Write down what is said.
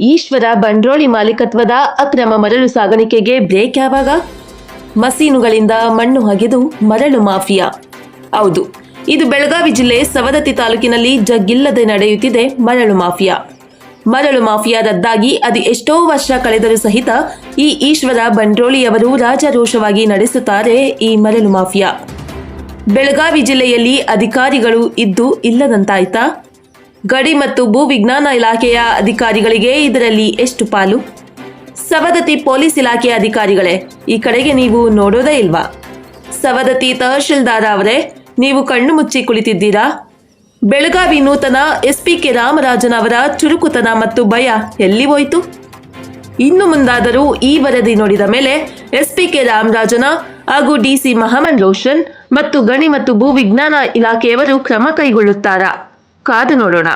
ಈಶ್ವರ ಬಂಡ್ರೋಳಿ ಮಾಲೀಕತ್ವದ ಅಕ್ರಮ ಮರಳು ಸಾಗಾಣಿಕೆಗೆ ಬ್ರೇಕ್ ಯಾವಾಗ? ಮಸೀನುಗಳಿಂದ ಮಣ್ಣು ಹಗೆದು ಮರಳು ಮಾಫಿಯಾ. ಹೌದು, ಇದು ಬೆಳಗಾವಿ ಜಿಲ್ಲೆ ಸವದತ್ತಿ ತಾಲೂಕಿನಲ್ಲಿ ಜಗ್ಗಿಲ್ಲದೆ ನಡೆಯುತ್ತಿದೆ ಮರಳು ಮಾಫಿಯಾ. ಮರಳು ಮಾಫಿಯಾ ರದ್ದಾಗಿ ಅದು ಎಷ್ಟೋ ವರ್ಷ ಕಳೆದರೂ ಸಹಿತ ಈ ಈಶ್ವರ ಬಂಡ್ರೋಳಿಯವರು ರಾಜಾರೋಷವಾಗಿ ನಡೆಸುತ್ತಾರೆ ಈ ಮರಳು ಮಾಫಿಯಾ. ಬೆಳಗಾವಿ ಜಿಲ್ಲೆಯಲ್ಲಿ ಅಧಿಕಾರಿಗಳು ಇದ್ದು ಇಲ್ಲದಂತಾಯ್ತಾ? ಗಡಿ ಮತ್ತು ಭೂ ವಿಜ್ಞಾನ ಇಲಾಖೆಯ ಅಧಿಕಾರಿಗಳಿಗೆ ಇದರಲ್ಲಿ ಎಷ್ಟು ಪಾಲು? ಸವದತ್ತಿ ಪೊಲೀಸ್ ಇಲಾಖೆಯ ಅಧಿಕಾರಿಗಳೇ, ಈ ಕಡೆಗೆ ನೀವು ನೋಡೋದೇ ಇಲ್ವಾ? ಸವದತ್ತಿ ತಹಶೀಲ್ದಾರ್ ಅವರೇ, ನೀವು ಕಣ್ಣು ಮುಚ್ಚಿ ಕುಳಿತಿದ್ದೀರಾ? ಬೆಳಗಾವಿ ನೂತನ ಎಸ್ಪಿ ಕೆ ರಾಮರಾಜನ್ ಅವರ ಚುರುಕುತನ ಮತ್ತು ಭಯ ಎಲ್ಲಿ ಹೋಯಿತು? ಇನ್ನು ಮುಂದಾದರೂ ಈ ವರದಿ ನೋಡಿದ ಮೇಲೆ ಎಸ್ಪಿ ಕೆ ರಾಮರಾಜನ ಹಾಗೂ ಡಿಸಿ ಮಹಮನ್ ರೋಷನ್ ಮತ್ತು ಗಣಿ ಮತ್ತು ಭೂ ವಿಜ್ಞಾನ ಇಲಾಖೆಯವರು ಕ್ರಮ ಕೈಗೊಳ್ಳುತ್ತಾರಾ? காது நோடுனா.